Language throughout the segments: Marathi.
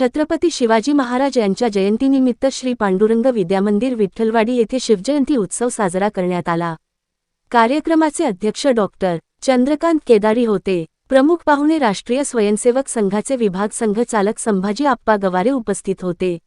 छत्रपती शिवाजी महाराज यांच्या जयंतीनिमित्त श्री पांडुरंग विद्यामंदिर विठ्ठलवाडी येथे शिवजयंती उत्सव साजरा करण्यात आला. कार्यक्रमाचे अध्यक्ष डॉक्टर चंद्रकांत केदारी होते. प्रमुख पाहुणे राष्ट्रीय स्वयंसेवक संघाचे विभाग संघ चालक संभाजी आप्पा गवारे उपस्थित होते.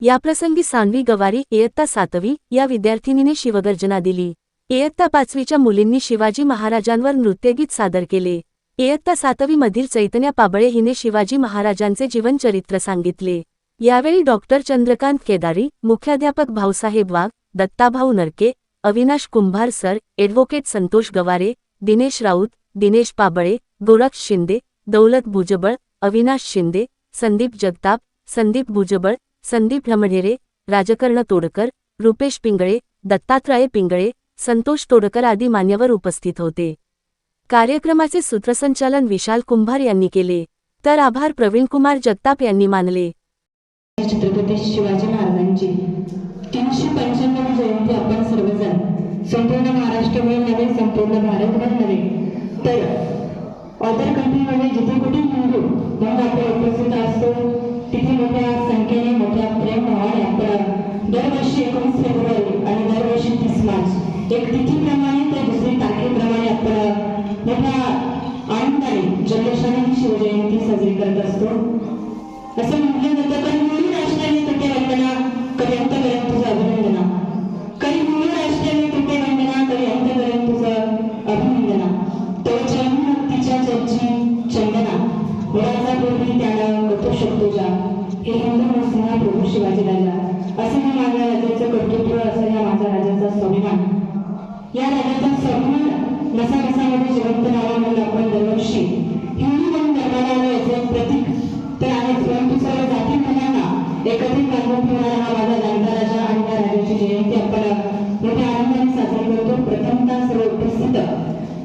याप्रसंगी सानवी गवारी इयत्ता सातवी या विद्यार्थिनीने शिवगर्जना दिली. इयत्ता पाचवीच्या मुलींनी शिवाजी महाराजांवर नृत्यगीत सादर केले. इयत्ता सातवीमधील चैतन्या पाबळे हिने शिवाजी महाराजांचे जीवनचरित्र सांगितले. यावेळी डॉक्टर चंद्रकांत केदारी मुख्याध्यापक भाऊसाहेब वाघ दत्ताभाऊ नरके अविनाश कुंभार सर ॲडव्होकेट संतोष गवारे दिनेश राऊत दिनेश पाबळे गोरक्ष शिंदे दौलत भुजबळ अविनाश शिंदे संदीप जगताप संदीप भुजबळ संदीप रमढेरे राजकर्ण तोडकर रुपेश पिंगळे दत्तात्रय पिंगळे संतोष तोडकर आदी मान्यवर उपस्थित होते. कार्यक्रमाचे सूत्रसंचालन विशाल कुंभार यांनी केले. तर आभार प्रवीणकुमार जगताप यांनी मानले. छत्रपती शिवाजी महाराजांची तीनशे पंच्याण्णव जयंती आपण सर्वजण संपूर्ण महाराष्ट्रभर नव्हे संपूर्ण भारतभर नव्हे तर अदर कंट्रीमध्ये जिथे कुठे हिंदू म्हणून आपण उपस्थित असतो तिथे मोठ्या संख्येने मोठ्या प्रेम भावाने आपण दरवर्षी एकोणीस फेब्रुवारी आणि दरवर्षी तीस मार्च. एक तिथीप्रमाणे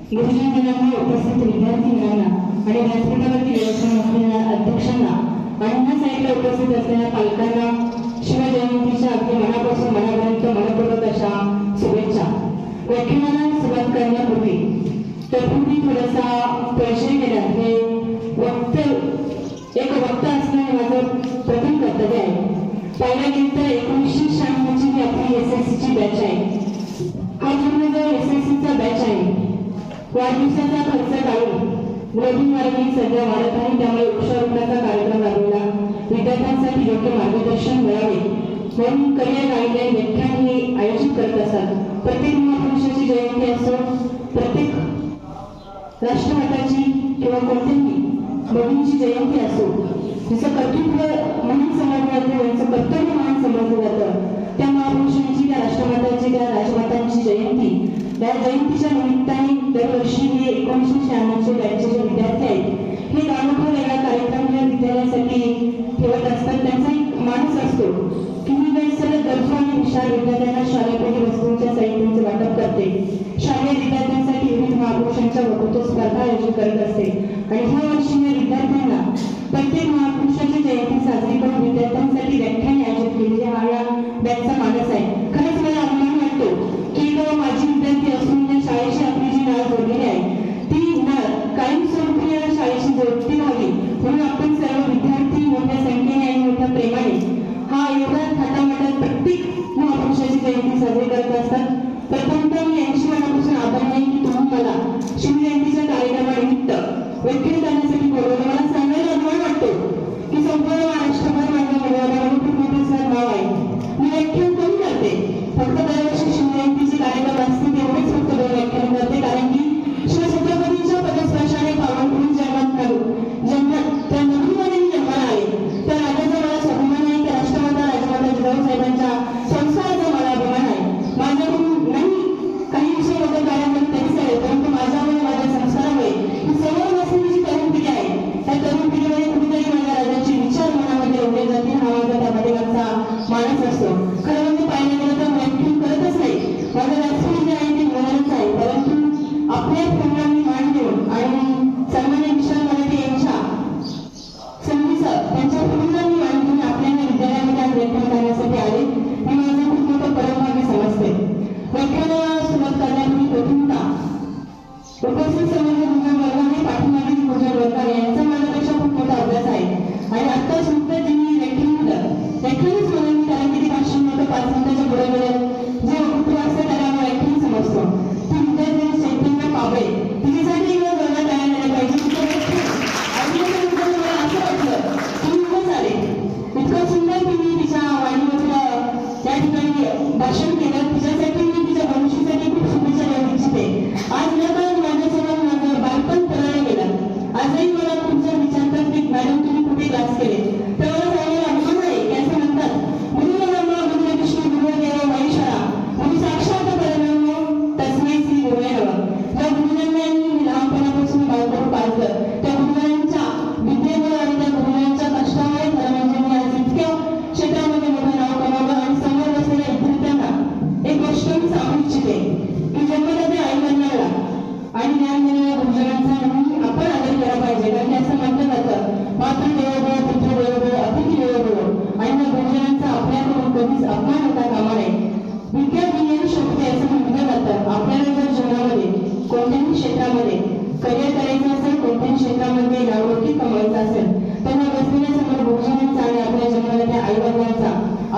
गुरुजनांना उपस्थित विद्यार्थी मुलांना आणि व्यासपीठावरती व्यवस्था असलेल्या अध्यक्षांना आणि ह्या साईडला उपस्थित असलेल्या पालकांना शिवजयंतीच्या अगदी मनापासून मनापर्यंत मनपूर्वक अशा शुभेच्छा. व्याख्यानाला सुरुवात करण्यापूर्वी तत्पूर्वी थोडासा परिचय केला हे वक्त एक वक्त असणं माझं प्रथम कर्तव्य आहे. पहिल्या गेलं एकोणीसशे शहाण्णवची ही आपली एस एस सीची बॅच आहे हा पूर्ण जो एस एस सीचा बॅच आहे वाढदिवसाचा खर्च टाळून नवीन मार्गी सध्या वाढत आहे त्यामुळे वृक्षारोपणाचा कार्यक्रम राबवला. विद्यार्थ्यांसाठी योग्य मार्गदर्शन मिळावे म्हणून करिअर गाईडलाईन व्याख्यान हे आयोजित करत असतात प्रत्येक महापुरुषाची जयंती असो प्रत्येक राष्ट्रवादाची किंवा कोणत्याही बहिणीची जयंती असो जिचं कर्तृत्व म्हणून समजलं जातं यांचं कर्तव्य महान समजलं जातं त्या महापुरुषांची त्या राष्ट्रमातांची त्या राजमातांची जयंती. त्या जयंतीच्या निमित्ताने दरवर्षी एकोणीसशे शहाण्णवचे त्यांचे जे विद्यार्थी आहेत हे अनुभव वेगळा कार्यक्रम या विद्यालयासाठी ठेवत असतात. त्यांचा एक माणूस असतो की मी बॅच सर्व गरजू आणि हुशार विद्यार्थ्यांना शालेय वस्तूंच्या साहित्यांचे वाटप करते. शालेय विद्यार्थ्यांसाठी विविध महापुरुषांच्या वक्तृत्व स्पर्धा आयोजित करत असते. आणि ह्या वर्षी या विद्यार्थ्यांना प्रत्येक महापुरुषाची थाटामाटात प्रत्येक महापुरुषाची जयंती साजरी करत असतात. प्रथमतः मी यांची मनापासून आभार आहे की तुम्ही मला शिवजयंतीच्या कार्यक्रमानिमित्त व्यक्ती जाण्यासाठी बोलवलं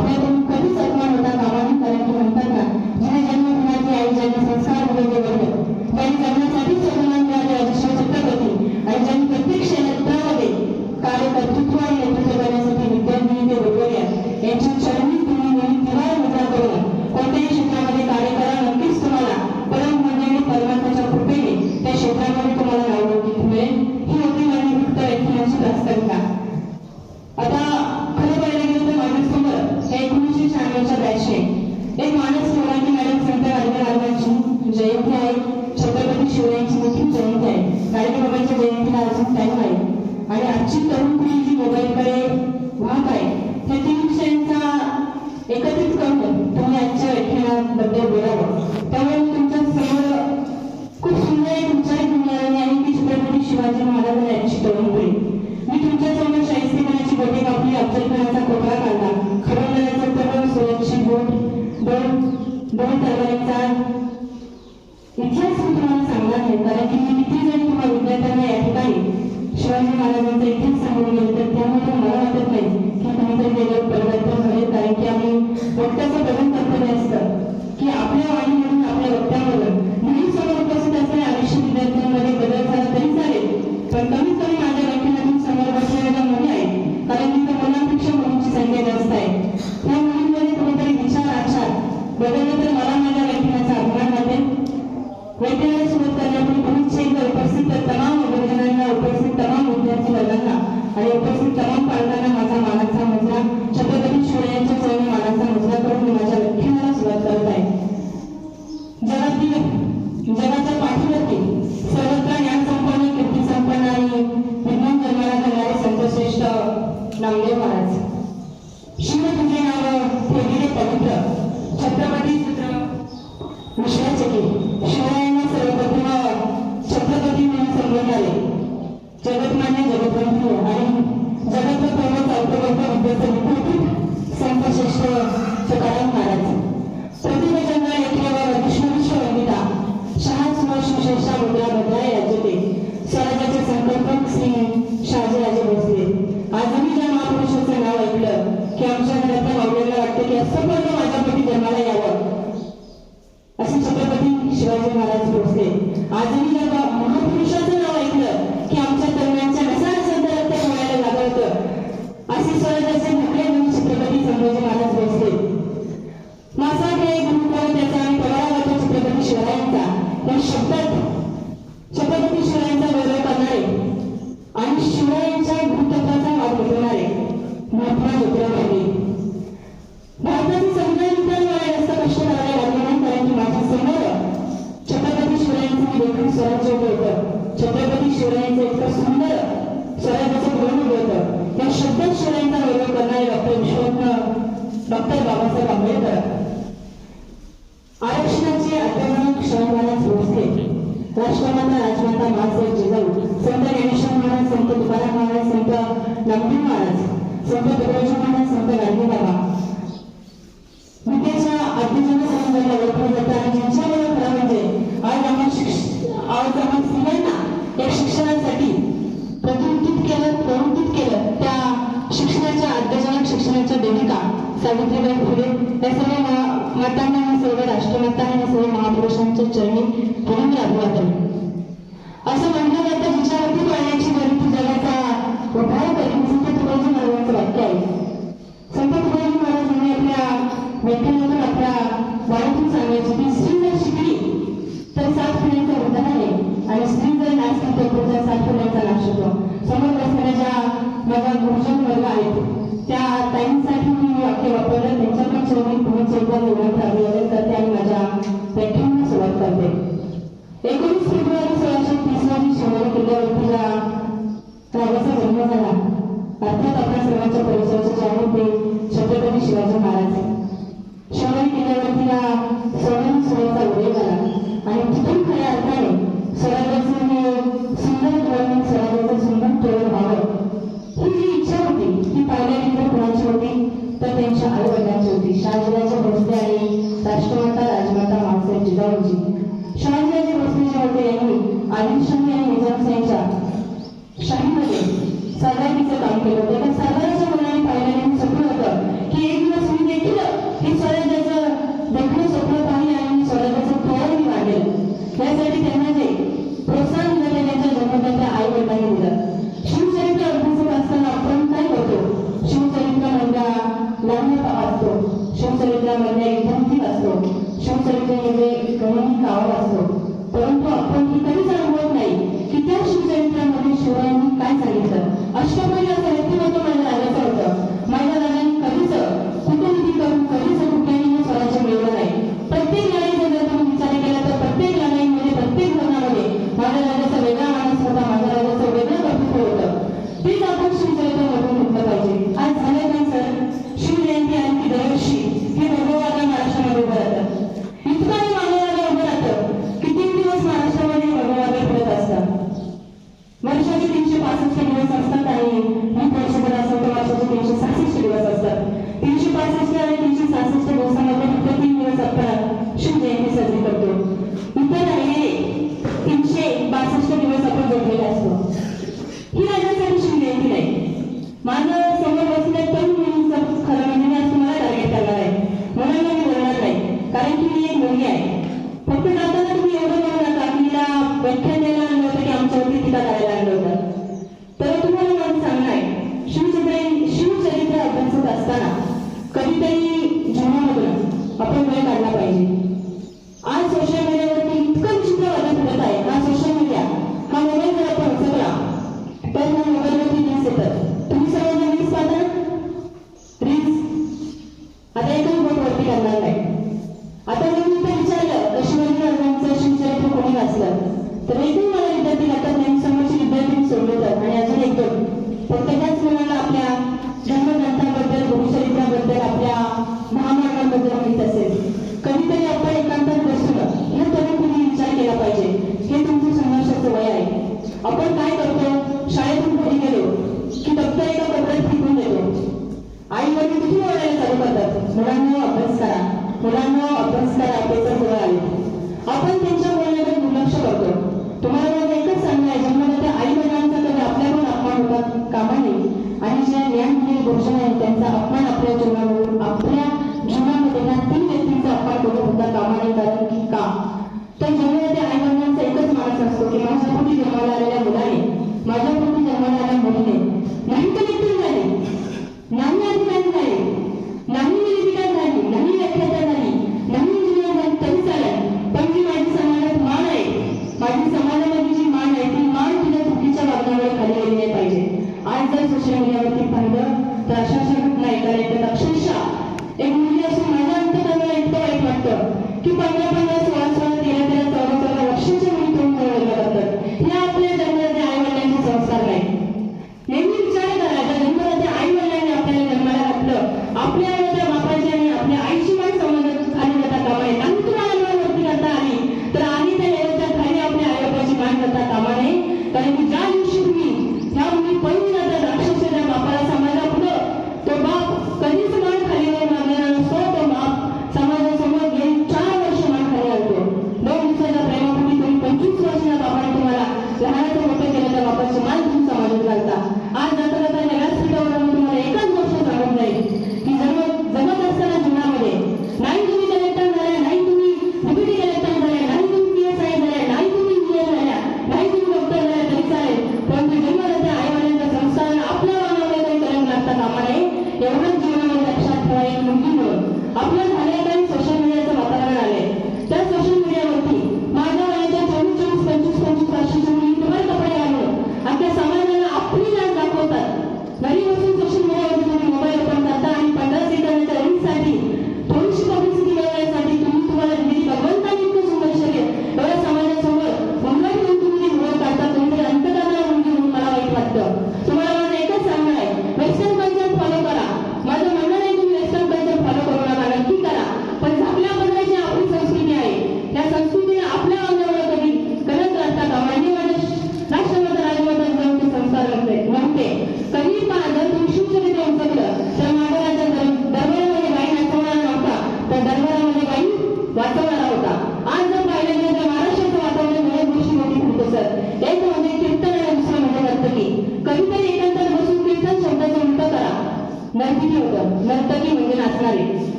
Amen. जयंती आहे. कारण की बाबांच्या जयंतीला अजून टाइम आहे. आणि आजची तरुण पिढी जी मोबाईलकडे वाहत आहे त्या तीन विषयांचा एकत्रित करून तुम्ही आजच्या व्याख्यानाबद्दल बोलावं. त्यामुळे तुमच्यासमोर खूप सुंदर एक उच्चार घेऊन आणि आहे की छत्रपती शिवाजी महाराज यांची तरुण पिढी. मी तुमच्यासमोर शाहिस्तेपणाची बटे कापली अफजलखानाचा कोपरा काढला खरंदाराचा तरुण सुरक्षित बोट दोन दोन तलवारीचा कारण की मी किती जरी तुम्हाला विद्यार्थ्यांना मावळ्याला वाटतं की माझ्यापैकी जन्माला यावं. अशी छत्रपती शिवाजी महाराज भोसले. आजही सुंदर स्वराज्याचं धोरण होतं त्या शब्दात शिवरायांचा गौरव करणारे डॉक्टर विश्वरत्न डॉक्टर बाबासाहेब आंबेडकर. आरक्षणाचे महाराज भोसले राष्ट्रमाता राजमाता जिजाऊ संत ज्ञानेश्वर महाराज संत तुकाराम महाराज संत नामदेव महाराज संत तुकडोजी महाराज संत गांधी बाबा सावित्रीबाई सर्व मातांना सर्व आणि सर्व महापुरुषांच्या चरणी पुढील अभिवादन असं जातं गरज जगाचा संत महाराजांचं वाक्य आहे. संत महाराजांनी आपल्या व्याख्यानातून आपल्या की स्त्री जर शिकली तर सात पिढ्यांचा आहे आणि स्त्री जर नाचली तर पुढच्या सात पिढ्यांचा नाश होतो. समोर बसणाऱ्या ज्या माझ्या गुरुजन वर्ग आहेत त्या ताईंसाठी मी वाक्य वापरलं. त्यांच्या मी पुढे एकदा निवडणूक अभिवादन तर त्या माझ्या व्याख्यानाला सुरुवात करते. एकोणीस फेब्रुवारी सोळाशे तीस रोजी शिवाजी किल्ल्यावरतीला राजाचा जन्म झाला. अर्थात आपल्या सर्वांच्या परिचयाचे जे आहे ते छत्रपती शिवाजी महाराज teilweise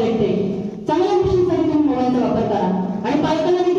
गोष्ट चांगल्या गोष्टींसाठी तुम्ही मोबाईलचा वापर करा. आणि पालकांना